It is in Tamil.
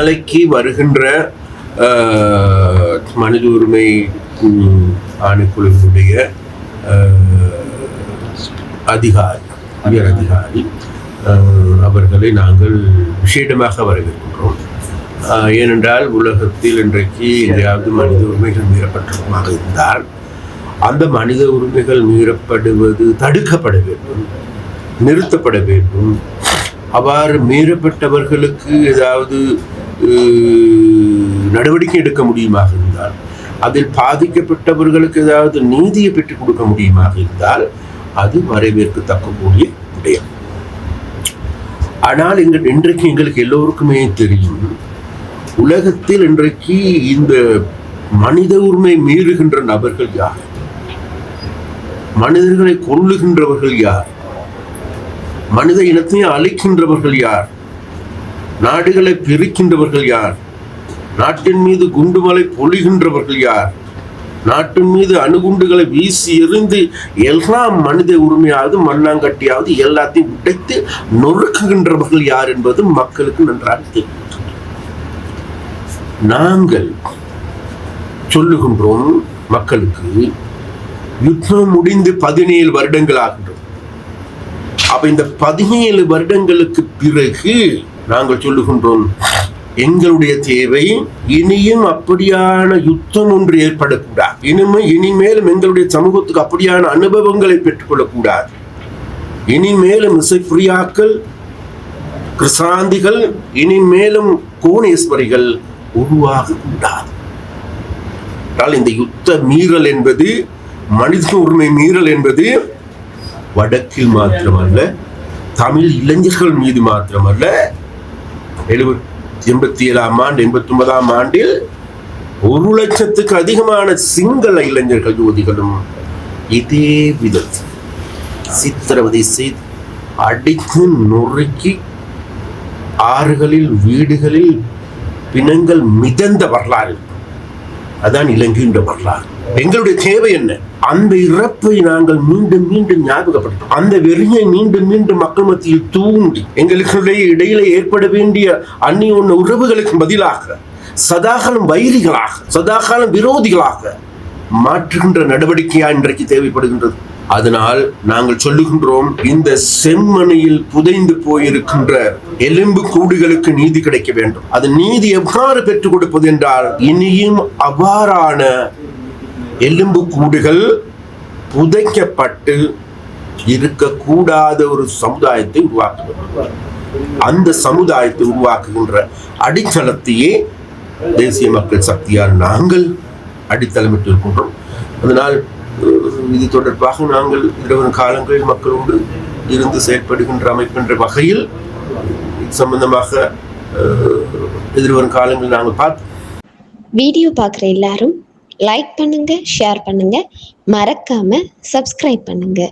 நாளைக்கு வருகின்ற மனித உரிமை ஆணைக்குழுவினுடைய அதிகாரி உயர் அதிகாரி அவர்களை நாங்கள் விஷேடமாக வரவேற்கின்றோம். ஏனென்றால் உலகத்தில் இன்றைக்கு எங்கேயாவது மனித உரிமைகள் மீறப்பட்டிருக்குமாக இருந்தால் அந்த மனித உரிமைகள் மீறப்படுவது தடுக்கப்பட வேண்டும் நிறுத்தப்பட வேண்டும். அவ்வாறு மீறப்பட்டவர்களுக்கு ஏதாவது நடவடிக்கை எடுக்க முடியுமாக இருந்தால் அதில் பாதிக்கப்பட்டவர்களுக்கு ஏதாவது நீதியை பெற்றுக் கொடுக்க முடியுமாக இருந்தால் அது வரவேற்கத்தக்கக்கூடிய விடயம். ஆனால் எங்கள் இன்றைக்கு எங்களுக்கு எல்லோருக்குமே தெரியும் உலகத்தில் இன்றைக்கு இந்த மனித உரிமை மீறுகின்ற நபர்கள் யார்? மனிதர்களை கொல்லுகின்றவர்கள் யார்? மனித இனத்தையும் அழிக்கின்றவர்கள் யார்? நாடுகளை பிரிக்கின்றவர்கள் யார்? நாட்டின் மீது குண்டுமலை பொழிகின்றவர்கள் யார்? நாட்டின் மீது அணுகுண்டுகளை வீசி எறிந்து எல்லா மனித உரிமையாவது மண்ணாங்கட்டியாவது எல்லாத்தையும் உடைத்து நொறுக்குகின்றவர்கள் யார் என்பது மக்களுக்கு நன்றாக தெரியும். நாங்கள் சொல்லுகின்றோம் மக்களுக்கு யுத்தம் முடிந்து பதினேழு வருடங்கள் ஆகின்றோம் அப்ப இந்த பதினேழு வருடங்களுக்கு பிறகு நாங்கள் சொல்லுகின்றோம் எங்களுடைய தேவை இனியும் அப்படியான யுத்தம் ஒன்று ஏற்படக்கூடாது. இனிமே இனிமேலும் எங்களுடைய சமூகத்துக்கு அப்படியான அனுபவங்களை பெற்றுக்கொள்ளக்கூடாது. இனிமேலும் இசைப்பிரியாக்கள் கிருசாந்திகள் இனிமேலும் கோணேஸ்வரிகள் உருவாகக்கூடாது. என்றால் இந்த யுத்த மீறல் என்பது மனித உரிமை மீறல் என்பது வடக்கில் மாத்திரமல்ல தமிழ் இளைஞர்கள் மீது மாத்திரமல்ல எழுபத்தி எண்பத்தி ஏழாம் ஆண்டு எண்பத்தி ஒன்பதாம் ஆண்டில் ஒரு லட்சத்துக்கு அதிகமான சிங்கள இளைஞர்கள் யுவதிகளும் இதே விதத்தில் சித்திரவதை செய்து அடித்து நொறுக்கி ஆறுகளில் வீடுகளில் பிணங்கள் மிதந்த வரலாறு. அதான் இலங்கையின் வரலாறு. எங்களுடைய தேவை என்ன? அந்த இறப்பை நாங்கள் மீண்டும் மீண்டும் ஞாபகப்படுத்தும் அந்த வெறியை மீண்டும் மீண்டும் மக்கள் மத்தியில் தூண்டி எங்களுடைய இடையில ஏற்பட வேண்டிய அந்நிய உறவுகளுக்கு பதிலாக சதாகாலம் வைரிகளாக சதாகாலம் விரோதிகளாக மாற்றுகின்ற நடவடிக்கையா இன்றைக்கு தேவைப்படுகின்றது. அதனால் நாங்கள் சொல்லுகின்றோம் இந்த செம்மணியில் புதைந்து போயிருக்கின்ற எலும்பு கூடுகளுக்கு நீதி கிடைக்க வேண்டும். அது நீதி எவ்வாறு பெற்றுக் கொடுப்பது என்றால் இனியும் அவ்வாறான எலும்பு கூடுகள் புதைக்கப்பட்டு இருக்கக்கூடாத ஒரு சமுதாயத்தை உருவாக்க அந்த சமுதாயத்தை உருவாக்குகின்ற அடித்தளத்தையே தேசிய மக்கள் சக்தியால் நாங்கள் அடித்தளமிட்டு இருக்கின்றோம் அதனால் இது தொடர்பாக நாங்கள் இரவு காலங்களில் மக்களோடு இருந்து செயற்படுகின்ற அமைப்பின்ற வகையில் சம்பந்தமாக எதிர்வரும் காலங்களில் நாங்கள் பார்த்து வீடியோ பார்க்குற எல்லாரும் லைக் பண்ணுங்க ஷேர் பண்ணுங்க. மறக்காம சப்ஸ்கிரைப் பண்ணுங்க.